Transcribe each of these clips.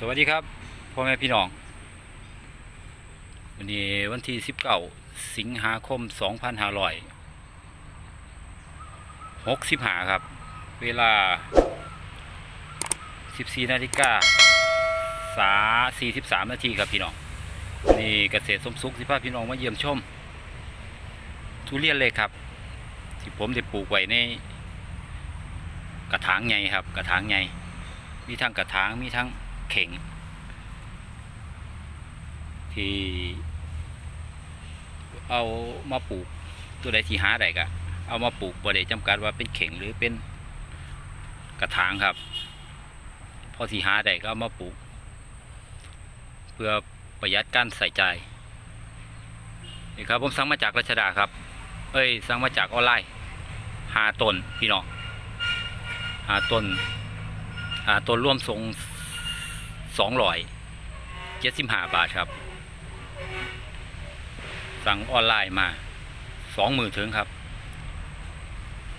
สวัสดีครับพ่อแม่พี่น้อง วันนี้วันที่สิบเก้าสิงหาคมสองพันห้าร้อยหกสิบห้าครับ เวลาสิบสี่นาฬิกาสาสี่สิบสามนาทีครับพี่น้อง นี่เกษตรสมสุขสิพาพี่น้องมาเยี่ยมชม ทุเรียนเลยครับ ที่ผมได้ปลูกไว้ในกระถางใหญ่ครับ กระถางใหญ่มีทั้งกระถางมีทั้ง เข่ง ที่เอามาปลูกตัวใดที่หาได้ก็เอามาปลูกบ่ได้จำกัดว่าเป็นเข่งหรือเป็นกระถางครับ พอที่หาได้ก็เอามาปลูก เพื่อประหยัดการใส่ใจนี่ครับผมสั่งมาจากรัชดาครับ เอ้ยสั่งมาจากออนไลน์หาต้นพี่น้องหาต้นหาต้นร่วมทรง สองร้อยเจ็ดสิบห้าบาทครับ สั่งออนไลน์มาสองมือถึงครับ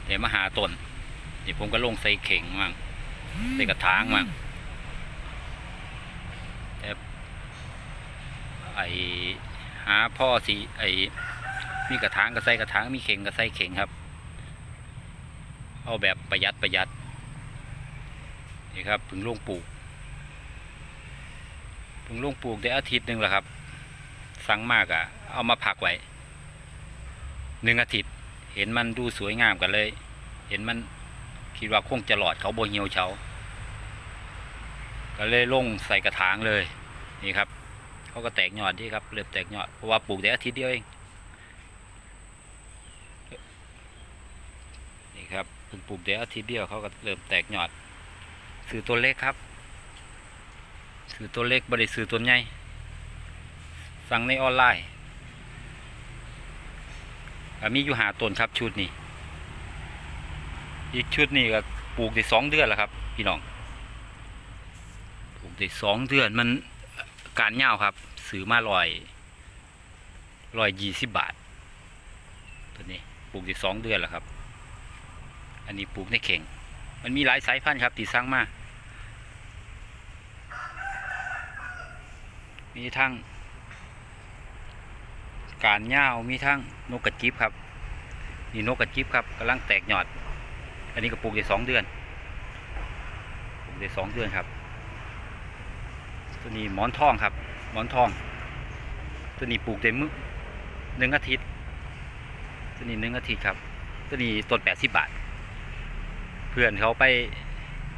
เดี๋ยวมาหาต้นนี่ผมก็ลงใส่เข่งมั่งใส่กระถางมั่งแต่ไอหาพ่อสิไอมีกระถางก็ใส่กระถางมีเข่งก็ใส่เข่งครับ เอาแบบประหยัดประหยัดนี่ครับเพึ่งลงปลูก เพึ่งลงปลูกได้อาทิตย์หนึ่งแล้วครับ สั่งมากอะเอามาพักไว้หนึ่งอาทิตย์ เห็นมันดูสวยงามกันเลย เห็นมันคิดว่าคงจะหลอดเขาโบเหี่ยวเฉาก็เลยลงใส่กระถางเลยนี่ครับเขาก็แตกยอดดีครับเริ่มแตกยอดเพราะว่าปลูกได้อาทิตย์เดียวเองนี่ครับเพิ่งปลูกได้อาทิตย์เดียวเขาก็เริ่มแตกยอดซื้อตัวเล็กครับ ซื้อตัวเล็กบริซื้อตัวใหญ่สั่งในออนไลน์มีอยู่หาต้นครับชุดนี้อีกชุดนี้ก็ปลูกได้สองเดือนแล้วครับพี่น้องปลูกได้สองเดือนมันการเงาวครับซื้อมาลอยลอยยี่สิบบาท ตัวนี้ปลูกได้สองเดือนแล้วครับ อันนี้ปลูกในเข่ง มันมีหลายสายพันธุ์ครับที่สร้างมา มีทั้งการย่าวมีทั้งนกกระจิบครับนี่นกกระจิบครับกำลังแตกหยอด อันนี้ก็ปลูกได้สองเดือนปลูกได้สองเดือนครับ ตัวนี้หมอนทองครับ หมอนทอง ตัวนี้ปลูกได้มึกหนึ่งอาทิตย์ ตัวนี้หนึ่งอาทิตย์ครับ ตัวนี้ต้นแปดสิบบาท เพื่อนเขาไป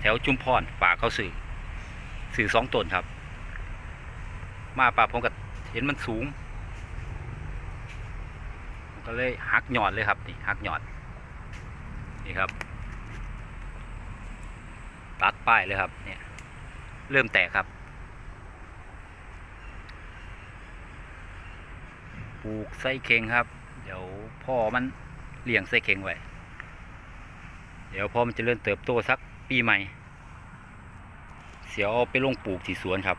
แถวจุมพรฝากเขาสื่อสื่อสองต้นครับ มาป่าผมก็เห็นมันสูง ก็เลยหักหยอดเลยครับนี่หักหยอดนี่ครับ ตัดป้ายเลยครับเนี่ยเริ่มแตกครับปลูกไส้เข่งครับ เดี๋ยวพ่อมันเลี้ยงไส้เข่งไว้เดี๋ยวพ่อมันจะเริ่มเติบโตสักปีใหม่ เสียวเอาไปลงปลูกที่สวนครับ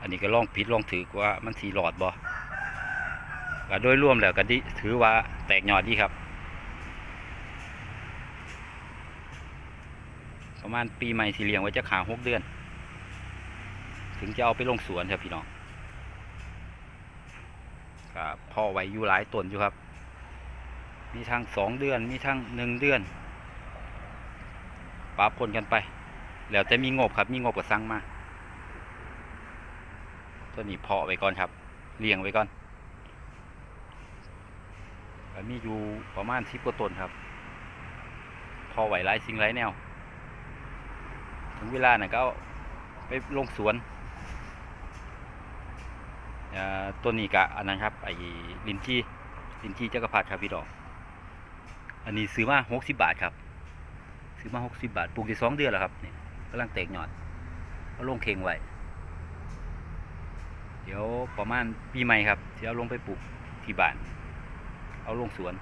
อันนี้ก็ลองผิดลองถือว่ามันสีหลอดบ่ก็โดยรวมแล้วก็ดิถือว่าแตกยอดดีครับ ประมาณปีใหม่สีเลียงไว้จะขาหกเดือน ถึงจะเอาไปลงสวนครับพี่น้องก็พ่อไว้อยู่หลายต้นอยู่ครับ มีทั้งสองเดือนมีทั้งหนึ่งเดือนปาปนกันไป แล้วแต่มีงบครับมีงบก็สั่งมา ตัวนี้เพาะไว้ก่อนครับเลี้ยงไว้ก่อนก็มีอยู่ประมาณสิบกว่าต้นครับ พอไหวหลายสิ่งหลายแนว ถึงเวลาน่ะก็ไปลงสวนต้นนี้กะอันนั้นครับไอ้ลินจีลินจีจักรพรรดิครับพี่ดอก อันนี้ซื้อมาหกสิบบาทครับ ซื้อมาหกสิบบาทปลูกได้สองเดือนแล้วครับเนี่ยกำลังแตกหยอดก็ลงเข่งไว้ ดี๋ยวประมาณปีใหม่ครับจะเอาลงไปปลูกที่บ้าน เอาลงสวน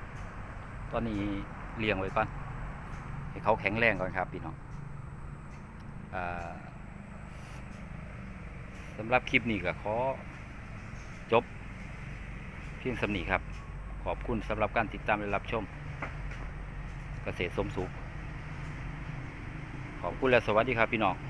ตอนนี้เลี้ยงไว้ก่อนให้เขาแข็งแรงก่อนครับพี่น้องอสำหรับคลิปนี้ก็ขอจบเพียงสำนีครับ ขอบคุณสำหรับการติดตามและรับชม เกษตรสมสุข ขอบคุณและสวัสดีครับพี่น้อง